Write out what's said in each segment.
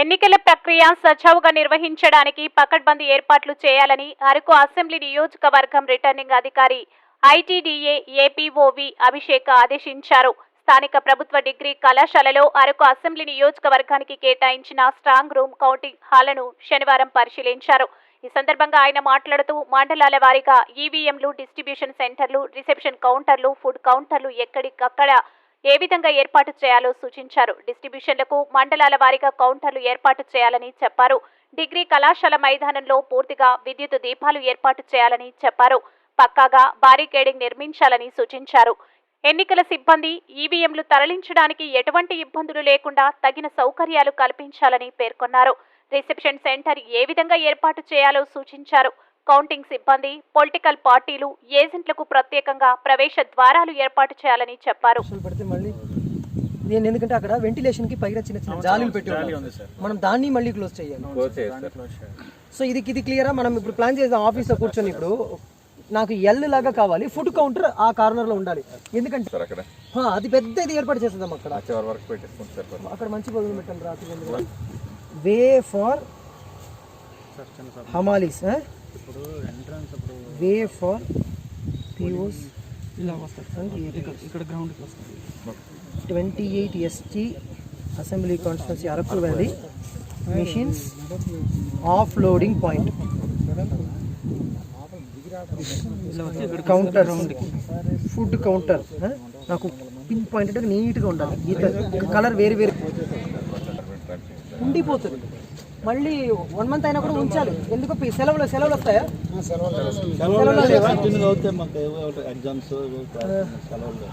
ఎన్నికల ప్రక్రియ సజావుగా నిర్వహించడానికి పకడ్బందీ ఏర్పాట్లు చేయాలని అరకు అసెంబ్లీ నియోజకవర్గం రిటర్నింగ్ అధికారి ఐటీడీఏ ఏపీఓవి అభిషేక్ ఆదేశించారు. స్థానిక ప్రభుత్వ డిగ్రీ కళాశాలలో అరకు అసెంబ్లీ నియోజకవర్గానికి కేటాయించిన స్ట్రాంగ్ రూమ్ కౌంటింగ్ హాలను శనివారం పరిశీలించారు. ఈ సందర్భంగా ఆయన మాట్లాడుతూ మండలాల వారీగా ఈవీఎంలు డిస్ట్రిబ్యూషన్ సెంటర్లు రిసెప్షన్ కౌంటర్లు ఫుడ్ కౌంటర్లు ఎక్కడికక్కడ ఏ విధంగా ఏర్పాటు చేయాలో సూచించారు. డిస్ట్రిబ్యూషన్లకు మండలాల వారీగా కౌంటర్లు ఏర్పాటు చేయాలని చెప్పారు. డిగ్రీ కళాశాల మైదానంలో పూర్తిగా విద్యుత్ దీపాలు ఏర్పాటు చేయాలని చెప్పారు. పక్కాగా బారికేడింగ్ నిర్మించాలని సూచించారు. ఎన్నికల సిబ్బంది ఈవీఎంలు తరలించడానికి ఎటువంటి ఇబ్బందులు లేకుండా తగిన సౌకర్యాలు కల్పించాలని పేర్కొన్నారు. రిసెప్షన్ సెంటర్ ఏ విధంగా ఏర్పాటు చేయాలో సూచించారు. కౌంటింగ్ సిబ్బంది పొలిటికల్ పార్టీలు ఏజెంట్లకు ప్రత్యేకంగా ప్రవేశ ద్వారాలు ఏర్పాటు చేయాలని చెప్పారు. నేను ఎందుకంటే అక్కడ వెంటిలేషన్కి పైగా చిన్న చిన్న జాలీలు పెట్టి. మనం దాన్ని మళ్ళీ క్లోజ్ చేయాలి. సో ఇది ఇది క్లియరా మనం ఇప్పుడు ప్లాన్ చేద్దాం ఆఫీస్లో కూర్చొని ఇప్పుడు నాకు ఎల్ లాగా కావాలి ఫుడ్ కౌంటర్ ఆ కార్నర్లో ఉండాలి. ఎందుకంటే సార్ అక్కడ. హా, అది పెద్ద ఇది ఏర్పాటు చేద్దాం అక్కడ. అక్కడ మంచి బదులు పెట్టండి రాత్రి వే ఫార్ హమాలీస్ వే ఫార్ పిఓస్ ఇలా వస్తాయి ఇక్కడ ground twenty eight ST assembly constituency Araku valley machines of loading point counter food counter నాకు పిన్ పాయింట్ అంటే నీట్గా ఉండాలి. గీత కలర్ వేరు వేరు. ఉండిపోతుంది. మళ్ళీ వన్ మంత్ అయినా కూడా ఉంచాలి. ఎందుకు? పి- సెలవులు సెలవులు వస్తాయా?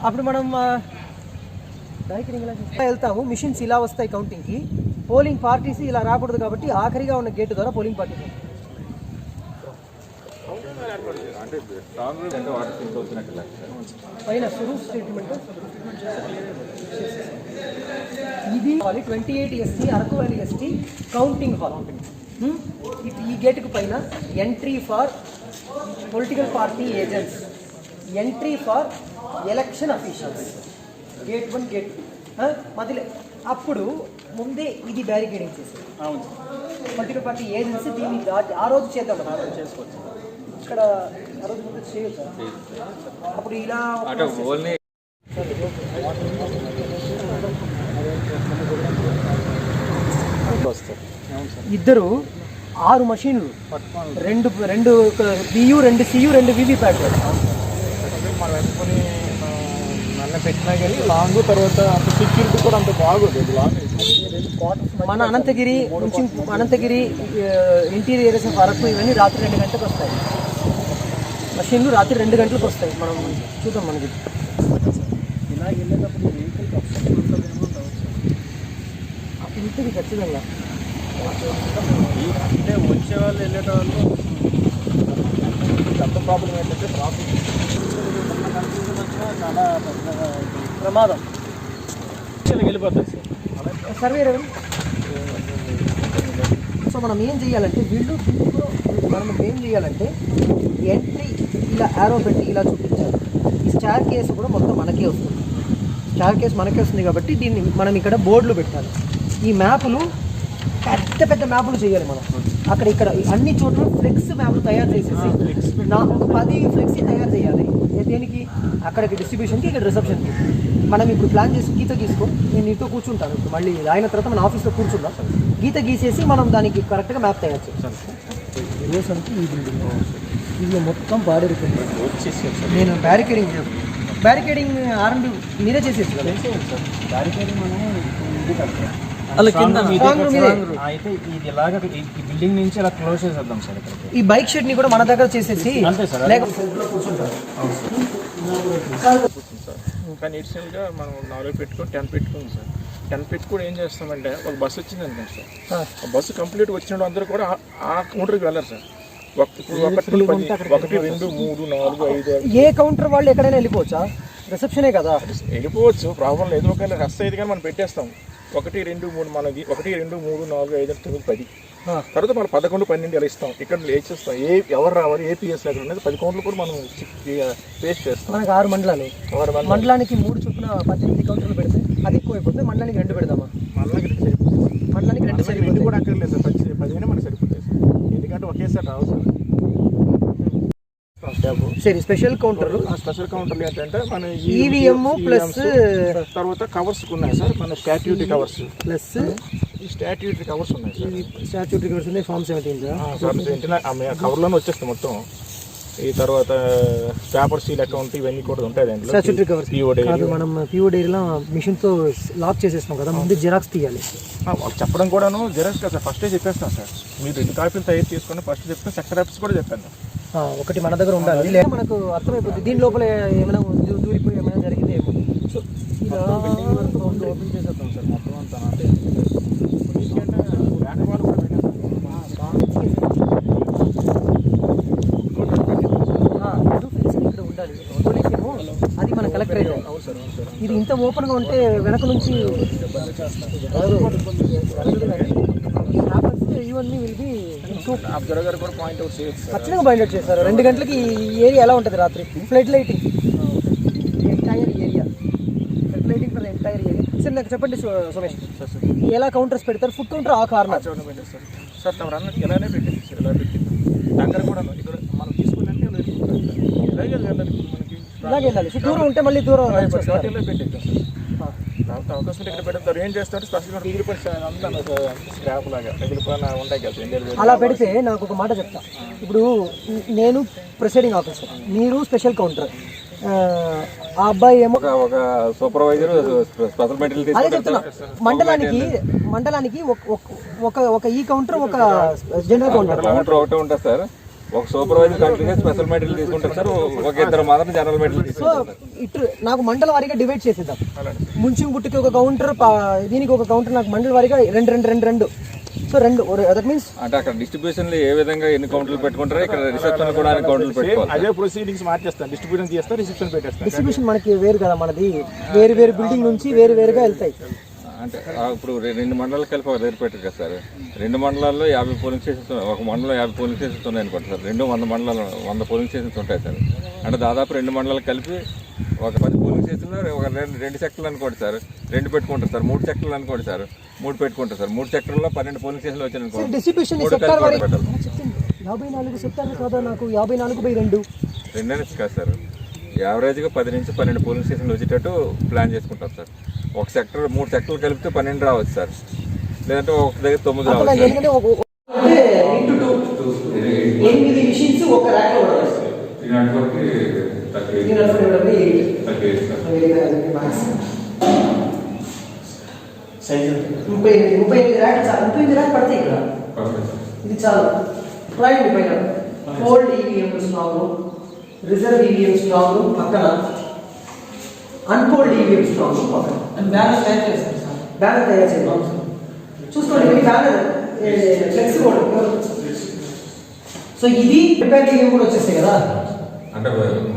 అప్పుడు మనం. వెళ్తాము. మిషన్స్ ఇలా వస్తాయి కౌంటింగ్కి పోలింగ్ పార్టీస్ ఇలా రాకూడదు కాబట్టి ఆఖరిగా ఉన్న గేట్ ద్వారా పోలింగ్ పార్టీ పైన సురూప్ స్టేట్మెంట్ ఇది twenty eight ST Araku valley ST counting hall? ఇది ఈ గేటుకు పైన entry for political party agents entry for election officials gate one gate మధ్యలో. అప్పుడు ముందే ఇది బ్యారికేడింగ్ చేసేది పొలిటికల్ పార్టీ ఏజెన్సీ దీన్ని ఆ రోజు చేద్దాం. చేసుకోవచ్చు. ఇక్కడ అప్పుడు ఇలా ఇద్దరు ఆరు మషీన్లు. రెండు రెండు బియు రెండు సియు రెండు వివి ప్యాట్ నల్ల పెట్టినా కానీ లాంగ్ తర్వాత అంత సెక్యూరిటీ కూడా అంత బాగోదు లాంగ్ మన అనంతగిరి నుంచి Ananthagiri interior areas of Araku ఇవన్నీ రాత్రి రెండు గంటలకు వస్తాయి. మషీన్లు రాత్రి రెండు గంటలకు వస్తాయి. మనం చూద్దాం మనకి. ఇలా వెళ్ళేటప్పుడు వెహికల్ ఇంటికి ఖచ్చితంగా. అంటే వచ్చే వాళ్ళు వెళ్ళేట వాళ్ళు పెద్ద ప్రాబ్లం ఏంటంటే ట్రాఫిక్ చాలా పెద్దగా ప్రమాదం. వెళ్ళిపోతుంది సార్ సర్వే సో మనం ఏం చేయాలంటే వీళ్ళు మనం ఏం చేయాలంటే ఎంట్రీ ఇలా ఆరో పెట్టి ఇలా చూపించాలి. ఈ స్టార్ కేసు కూడా మొత్తం మనకే వస్తుంది. స్టార్ కేసు మనకే వస్తుంది కాబట్టి దీన్ని మనం ఇక్కడ బోర్డులు పెట్టాలి. ఈ మ్యాపులు పెద్ద పెద్ద మ్యాపులు చేయాలి మనం. అక్కడ ఇక్కడ అన్ని చోట్ల ఫ్లెక్స్ మ్యాప్లు తయారు చేసేసి నా ఒక పది ఫ్లెక్సీ తయారు చేయాలి. దేనికి? అక్కడికి డిస్ట్రిబ్యూషన్కి ఇక్కడ రిసెప్షన్కి మనం ఇప్పుడు ప్లాన్ చేసి గీత గీసుకో నేను నీతో కూర్చుంటాను. ఇప్పుడు మళ్ళీ అయిన తర్వాత మన ఆఫీస్లో కూర్చుందాం. గీత గీసేసి మనం దానికి కరెక్ట్గా మ్యాప్ తయారు చేస్తాం ఈ బిల్డింగ్ ఇది మొత్తం వచ్చేసి నేను బ్యారికేడింగ్ బ్యారికేడింగ్ ఆర్ఎండి మీరే చేసేసి దారికైతే మనం అయితే ఇది ఇలాగ ఈ బిల్డింగ్ నుంచి ఇలా క్లోజ్ చేసేద్దాం సార్ ఈ బైక్ షెడ్ని కూడా మన దగ్గర చేసేసి అంతే సార్. లేక కానీ మనం నాలుగు పెట్టుకొని టెన్ పెట్టుకుంది సార్. టెన్ పెట్టుకుని ఏం చేస్తామంటే ఒక బస్సు వచ్చింది అనుకోండి సార్. ఆ. బస్సు కంప్లీట్ వచ్చిన అందరూ కూడా ఆ- కౌంటర్కి వెళ్ళారు సార్. ఒకటి రెండు మూడు నాలుగు ఐదు ఏ కౌంటర్ వాళ్ళు ఎక్కడైనా వెళ్ళిపోవచ్చా? రిసెప్షనే కదా. వెళ్ళిపోవచ్చు ప్రాబ్లం లేదు. ఒకవేళ రస్ అయితే కానీ మనం పెట్టేస్తాం. ఒకటి రెండు మూడు మనకి ఒకటి రెండు మూడు నాలుగు ఐదు ఆరు, తొమ్మిది పది. తర్వాత మనం పదకొండు పన్నెండు ఇలా ఇస్తాం? ఇక్కడ లేచేస్తాం ఏ ఎవరు రావాలి? ఏ పిఎస్ ఎక్కడ ఉన్నది పది కౌంట్లు కూడా మనం పేస్ట్ చేస్తాం. మనకు ఆరు మండలాలు. మన మండలానికి మూడు చొప్పున పద్దెనిమిది కౌంటర్లు పెడితే అది ఎక్కువ అయిపోతుంది మండలానికి రెండు పెడదామా? మండలానికి అంటే మనకి ఎన్ని కూడా అక్కర్లేదు. సార్ పది పదిహేను మనకి సరిపోతాయి. సార్ ఎందుకంటే ఒకేసారి రావు సార్. సరే స్పెషల్ కౌంటర్ ఆ స్పెషల్ కౌంటర్లు ఏంటంటే మన ఈవీఎం ప్లస్ తర్వాత కవర్స్ ఉన్నాయి సార్? మన స్టాట్యూటీ కవర్స్ ప్లస్ ఈ స్టాట్యూటీ కవర్స్ ఉన్నాయి సార్? స్టాచ్యూటరీ కవర్స్ ఉన్నాయి ఫార్మ్ సెవెంటీన్ ఏంటంటే ఆ కవర్లోనే వచ్చేస్తాయి మొత్తం. ఈ తర్వాత పేపర్ సీల్ అకౌంట్ ఇవన్నీ కూడా ఉంటాయి దాంట్లో. Statutory covers. కాదు మనం పిఓ డైరీలో మిషన్తో లాక్ చేసేస్తాం కదా ముందు జిరాక్స్ తీయాలి. వాళ్ళు చెప్పడం కూడాను జెరాక్స్ కదా ఫస్టే చెప్పేస్తాను సార్. మీరు రెండు కాపీలు తయారు చేసుకుని ఫస్ట్ చెప్తే సెక్టర్ ఆఫీస్ కూడా చెప్పాను ఒకటి మన దగ్గర ఉండాలి. లేదా మనకు అర్థమైపోతుంది దీని లోపల ఏమైనా దూరిపోయి ఏమైనా జరిగితే ఓపెన్ చేసేద్దాం సార్. మొత్తం అంతా అంటే ఎందుకంటే వేట వాళ్ళు కూడా ఆ, ఇప్పుడు ఫెన్సింగ్ ఇక్కడ ఉండాలి వదిలేసేమో అది మన కలెక్టర్ అయితే ఇది ఇంత ఓపెన్గా ఉంటే వెనక నుంచి ఇవన్నీ విల్ బి అబ్జర్వర్ గారు కూడా పాయింట్ అవుట్ చేయొచ్చు సార్. ఖచ్చితంగా బయట చేస్తారు రెండు గంటలకి ఈ ఏరియా ఎలా ఉంటుంది రాత్రి? Flood lighting entire area flood lighting for entire area sir నాకు చెప్పండి సుమేష్. ఎలా కౌంటర్స్ పెడతారు? ఫుడ్ కౌంటర్ ఆ కార్నర్ సార్. సార్ తమ అన్నట్టు ఇలానే పెట్టింది సార్ ఇలా పెట్టింది. దగ్గర కూడా ఇక్కడ మనం సార్. ఇలాగే వెళ్ళాలి ఇలాగే వెళ్ళాలి. సో దూరం ఉంటే మళ్ళీ దూరం అవకాశం ఇక్కడ పెడతారు ఏం చేస్తారు? స్పెషల్గా మిగిలిపోయి అంతా స్క్రాప్ లాగా మిగిలిపోయిన ఉంటాయి కదా ఇండియన్ అలా పెడితే నాకు ఒక మాట చెప్తా. ఇప్పుడు నేను ప్రిసైడింగ్ ఆఫీసర్. మీరు స్పెషల్ కౌంటర్. ఆ అబ్బాయి ఏమో ఒక సూపర్వైజర్ స్పెషల్ మెటీరియల్ అదే చెప్తున్నా. మండలానికి మండలానికి ఒక- ఒక- ఒక ఒక ఈ కౌంటర్ ఒక జనరల్ కౌంటర్. కౌంటర్ ఒకటే ఉంటుంది సార్. ఒక సూపర్వైజర్ కంటిన్యూగా స్పెషల్ మెటీరియల్ తీసుకుంటారు సార్. ఒక ఇద్దరు మాత్రం జనరల్ మెటీరియల్ సో తీసుకుంటారు ఇటు నాకు మండల వారీగా డివైడ్ చేసేద్దాం. ముంచింగుట్టుకి ఒక కౌంటర్ దీనికి ఒక కౌంటర్ నాకు మండల వారీగా రెండు రెండు రెండు రెండు. సో రెండు దట్ మీన్స్ అంటే అక్కడ డిస్ట్రిబ్యూషన్లో ఏ విధంగా ఎన్ని కౌంటర్లు పెట్టుకుంటారో ఇక్కడ రిసెప్షన్ కూడా అన్ని కౌంటర్లు పెట్టుకోవాలి. అదే ప్రొసీడింగ్స్ మార్చేస్తాను. డిస్ట్రిబ్యూషన్ చేస్తా రిసెప్షన్ పెట్టేస్తాను డిస్ట్రిబ్యూషన్ మనకి వేరు కదా మనది వేరు వేరు బిల్డింగ్ నుంచి వేరు వేరుగా వెళ్తాయి. అంటే ఇప్పుడు రెండు మండలాలు కలిపి ఒక దగ్గర పెట్టారు కదా సార్. రెండు మండలాల్లో యాభై పోలింగ్ స్టేషన్స్ ఉన్నాయి. ఒక మండలం యాభై పోలింగ్ స్టేషన్స్ ఉన్నాయి అనుకోండి సార్. రెండు వంద మండలాలు వంద పోలింగ్ స్టేషన్స్ ఉంటాయి సార్. అంటే దాదాపు రెండు మండలాలు కలిపి ఒక పది పోలింగ్ స్టేషన్లో ఒక రెండు రెండు సెక్టర్లు అనుకోండి సార్. రెండు పెట్టుకుంటారు సార్. మూడు సెక్టర్లు అనుకోండి సార్. మూడు పెట్టుకుంటారు సార్. మూడు సెక్టర్లో పన్నెండు పోలింగ్ స్టేషన్లు వచ్చాయి అనుకోండి. మూడు కలిపి పెట్టాలి. యాభై నాలుగు సెక్టార్లు కాదా నాకు? యాభై నాలుగు బై రెండు. రెండనే కాదు సార్. యావరేజ్గా పది నుంచి పన్నెండు పోలింగ్ స్టేషన్లు వచ్చేటట్టు ప్లాన్ చేసుకుంటాం సార్. ఒక సెక్టర్ మూడు సెక్టర్లు కలిపితే పన్నెండు రావచ్చు సార్. లేదంటే ఒక దగ్గర తొమ్మిది అక్కడ రావచ్చు సార్. ఎందుకంటే ఒక అంటే ఇంటూ టూ ఎనిమిది మిషన్స్ ఒక ర్యాక్లో ముప్పై ఎనిమిది ముప్పై ఎనిమిది ర్యాక్ చాలు ముప్పై ఎనిమిది ర్యాక్ పడతాయి ఇక్కడ. ఇది చాలు. రాయండి పైన fold EVM strong reserve EVM strong పక్కన. అన్ఫోల్డ్ ఈవీఎం స్ట్రాంగ్ పక్కన. బ్యానర్ తయారు చేస్తాం సార్ బ్యానర్ తయారు చేయాలి చూసుకోండి మీ బ్యానర్ ఫ్లెక్స్ కూడా సో ఇది ప్రిపేర్ ఈవీఎం కూడా వచ్చేస్తాయి కదా. అంటే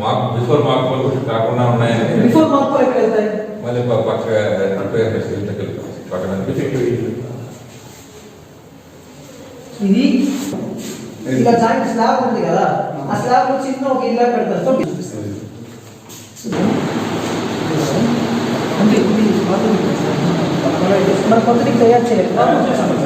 మాకు బిఫోర్ మాకు పోల్ కాకుండా ఉన్నాయని బిఫోర్ మార్క్ ఎక్కడ వెళ్తాయి? మళ్ళీ పక్క దగ్గర పక్కన ఇది ఇలా జాయింట్ స్లాబ్ ఉంది కదా ఆ స్లాబ్ చిన్న ఒక ఇల్లా పెడతారు. మరి కొత్త తయారు చేయాలి.